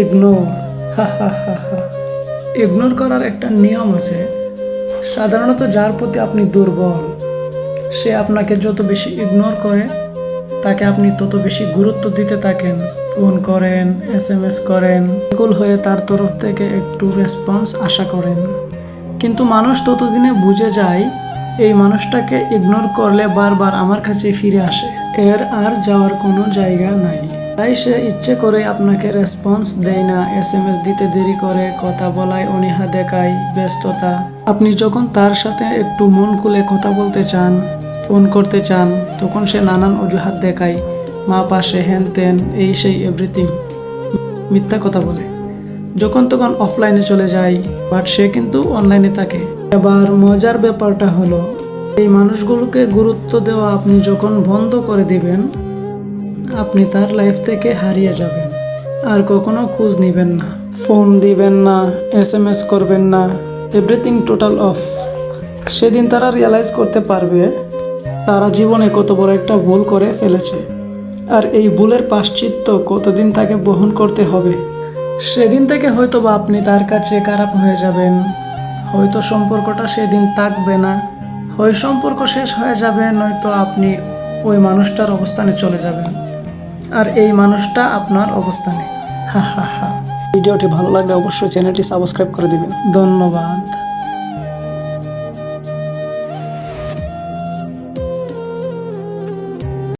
Ignore হা হা হা হা ignore করার একটা নিয়ম আছে। সাধারণত যার প্রতি আপনি দুর্বল, সে আপনাকে যত বেশি ইগনোর করে, তাকে আপনি তত বেশি গুরুত্ব দিতে থাকেন। ফোন করেন এস এম এস করেন কুল হয়ে তার তরফ থেকে একটু রেসপন্স আশা করেন। কিন্তু মানুষ ততদিনে বুঝে যায়, এই মানুষটাকে ইগনোর করলে বারবার আমার কাছে ফিরে আসে। এর আর যাওয়ার কোনো জায়গা নাই। তাই সে ইচ্ছে করে আপনাকে রেসপন্স দেয় না এস এম এস দিতে দেরি করে, কথা বলায় অনীহা দেখায় ব্যস্ততা। আপনি যখন তার সাথে একটু মন খুলে কথা বলতে চান, ফোন করতে চান, তখন সে নানান অজুহাত দেখায়। মা পাশে হ্যান তেন, এই সেই এভরিথিং মিথ্যা কথা বলে। যখন তখন অফলাইনে চলে যায় বাট সে কিন্তু অনলাইনে থাকে। এবার মজার ব্যাপারটা হলো, এই মানুষগুলোকে গুরুত্ব দেওয়া আপনি যখন বন্ধ করে দিবেন আপনি তার লাইফ থেকে হারিয়ে যাবেন। আর কখনো খোঁজ নেবেন না। ফোন দিবেন না এস এম এস করবেন না। এভরিথিং টোটাল অফ সেদিন তারা রিয়ালাইজ করতে পারবে, তারা জীবনে কত বড় একটা ভুল করে ফেলেছে। আর এই ভুলের পাশ্চিত্য কতদিন তাকে বহন করতে হবে? সেদিন থেকে হয়তো বা আপনি তার কাছে খারাপ হয়ে যাবেন। হয়তো সম্পর্কটা সেদিন থাকবে না। হয় সম্পর্ক শেষ হয়ে যাবে, নয়তো আপনি ওই মানুষটার অবস্থানে চলে যাবেন। আর এই মানুষটা আপনার অবস্থানে। হা হা হা। ভিডিওটি ভালো লাগলে অবশ্যই চ্যানেলটি সাবস্ক্রাইব করে দেবেন। ধন্যবাদ।